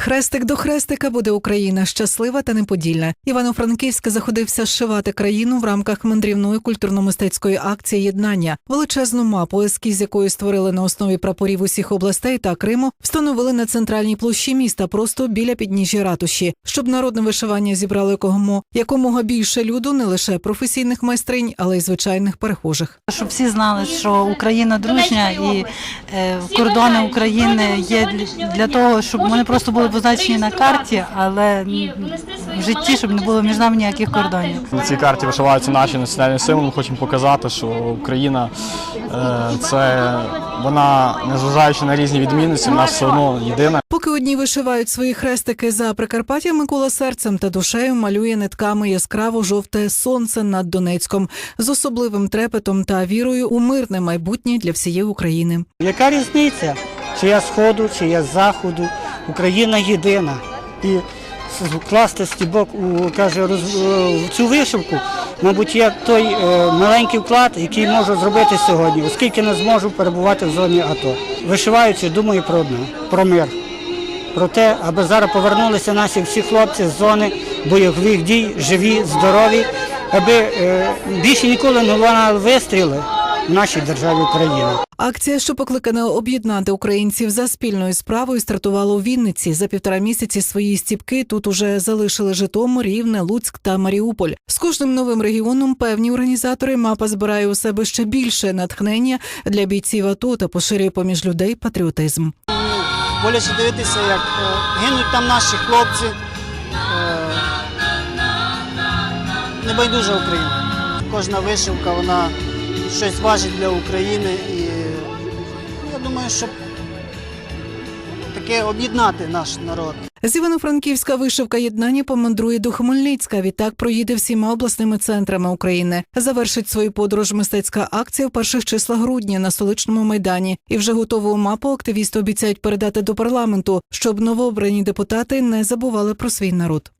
Хрестик до хрестика буде Україна щаслива та неподільна. Івано-Франківськ заходився зшивати країну в рамках мандрівної культурно-мистецької акції єднання. Величезну мапу, ескіз якої створили на основі прапорів усіх областей та Криму, встановили на центральній площі міста, просто біля підніжжя ратуші, щоб народне вишивання зібрало якомога якомога більше люду, не лише професійних майстринь, але й звичайних перехожих. Щоб всі знали, що Україна дружня і кордони України є для, того, щоб вони просто були позначені на карті, але в житті, щоб не було між нами ніяких кордонів. На цій карті вишиваються наші національні символи. Ми хочемо показати, що Україна е, це вона, незважаючи на різні відмінності, в нас все одно єдина. Поки одні вишивають свої хрестики за Прикарпаття, Микола серцем та душею малює нитками яскраво жовте сонце над Донецьком з особливим трепетом та вірою у мирне майбутнє для всієї України. Яка різниця? Чи я з сходу, чи я з заходу? Україна єдина. І вкласти стібок у каже, роз, в цю вишивку, мабуть, є той е, маленький вклад, який можу зробити сьогодні, оскільки не зможу перебувати в зоні АТО. Вишиваючи, думаю про одне, про мир. Про те, аби зараз повернулися наші всі хлопці з зони бойових дій, живі, здорові, аби е, більше ніколи не вистріли в нашій державі Україна. Акція, що покликана об'єднати українців за спільною справою, стартувала у Вінниці. За півтора місяці свої стіпки тут уже залишили Житомир, Рівне, Луцьк та Маріуполь. З кожним новим регіоном певні організатори мапа збирає у себе ще більше натхнення для бійців АТО та поширює поміж людей патріотизм. боляче дивитися, як е, гинуть там наші хлопці. Е, Небайдужа Україна. Кожна вишивка, вона щось важить для України. І думаю, щоб таке об'єднати наш народ. З Івано-Франківська вишивка єднання помандрує до Хмельницька. Відтак проїде всіма обласними центрами України. Завершить свою подорож мистецька акція в перших числах грудня на столичному майдані. І вже готову мапу активісти обіцяють передати до парламенту, щоб новообрані депутати не забували про свій народ.